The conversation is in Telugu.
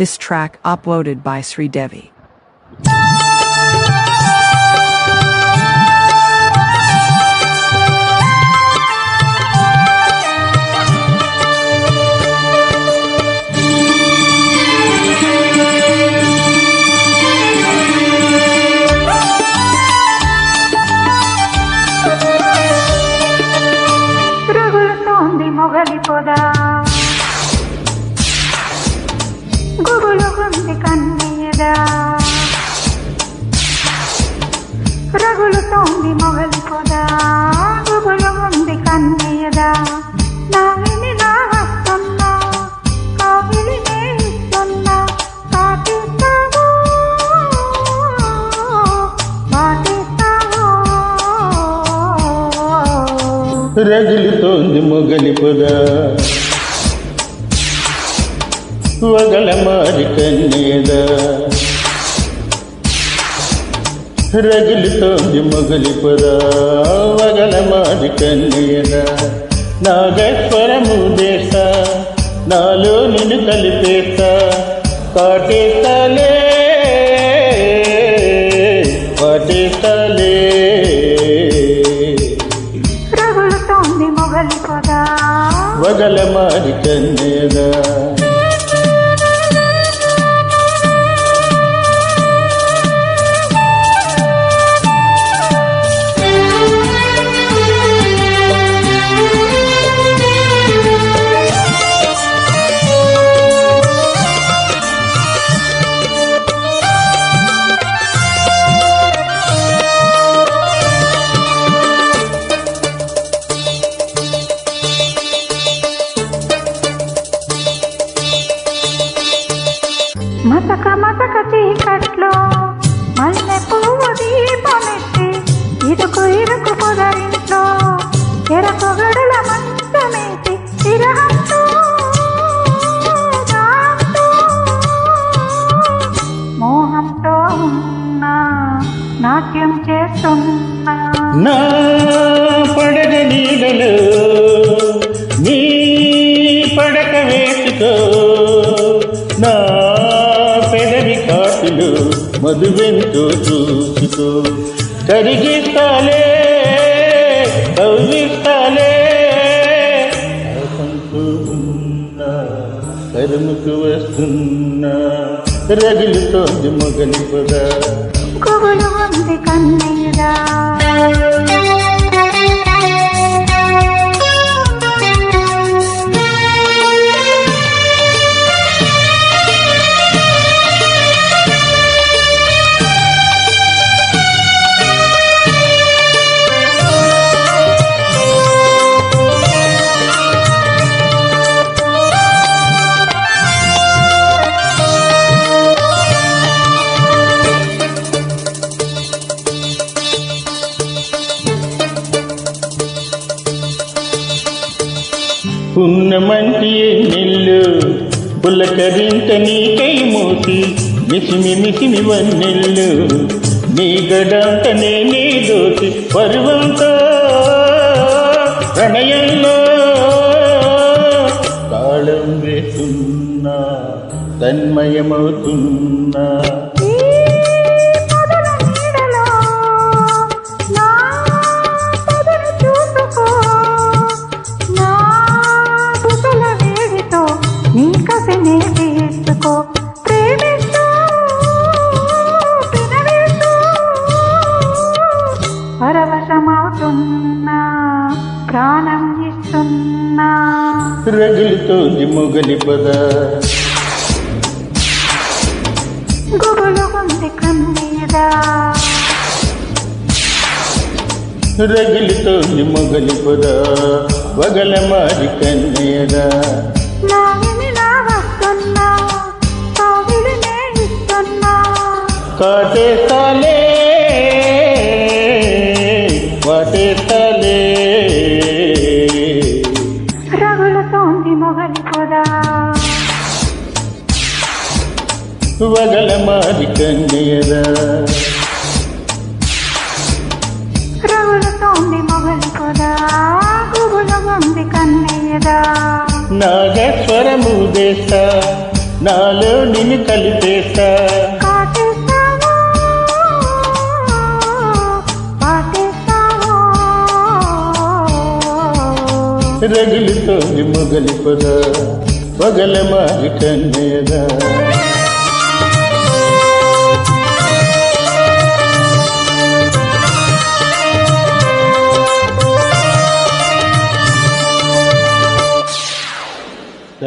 This track uploaded by Sri Devi. గుగులు ఉంది కన్నీయదా రగులుతోంది మొగలి పొద. గుగులు ఉంది కన్నీయదా నావిని నా వస్తున్నా కావిలి నేస్తున్నా పాటిస్తావు? రగులుతోంది మొగలి పొదా. వగల మారి కన్యద రగులుతోంది మొగలి పొద వగల మారి కన్యద నాగస్వరము దేశ నాలో నిన్ను కలిపేస్తా కాటేస్తాలే పాటేస్తాలే రగులుతోంది మొగలి పొద వగల మారి కన్యదా నా పడగ నీడలో నీ పడక వేసుకో నా పెదవి కాటులు మధువెంతో చూసుకో కరిగిస్తాలే కవ్విస్తాలే. కరుముకు వస్తున్నా రగులుతోంది మొగలి పదా గుగులు ఉంది కన్నీరా పున్నమంటి ఎన్నెల్లు పులకరింత నీకై మూసి మిసిమి మిసిమి వన్నెల్లు. నీ గడంత నేనే దోసి పర్వంతో ప్రణయంలో. తాళం వేస్తున్నా తన్మయమవుతున్నా. రగులుతోంది మొగలి పద. రగులుతోంది మొగలి పొద. వగల మారి ఇస్తున్నా. కాటేస్తాలే వాటేస్తాలే గుబులు ఉంది కన్నీదా నాగస్వరము దేశ నాలో నిన్ను కలిపేస్తా కాటేస్తావో పాటేస్తావో రగులుతోంది మొగలి పొద పగల మారి కన్నయ్యదా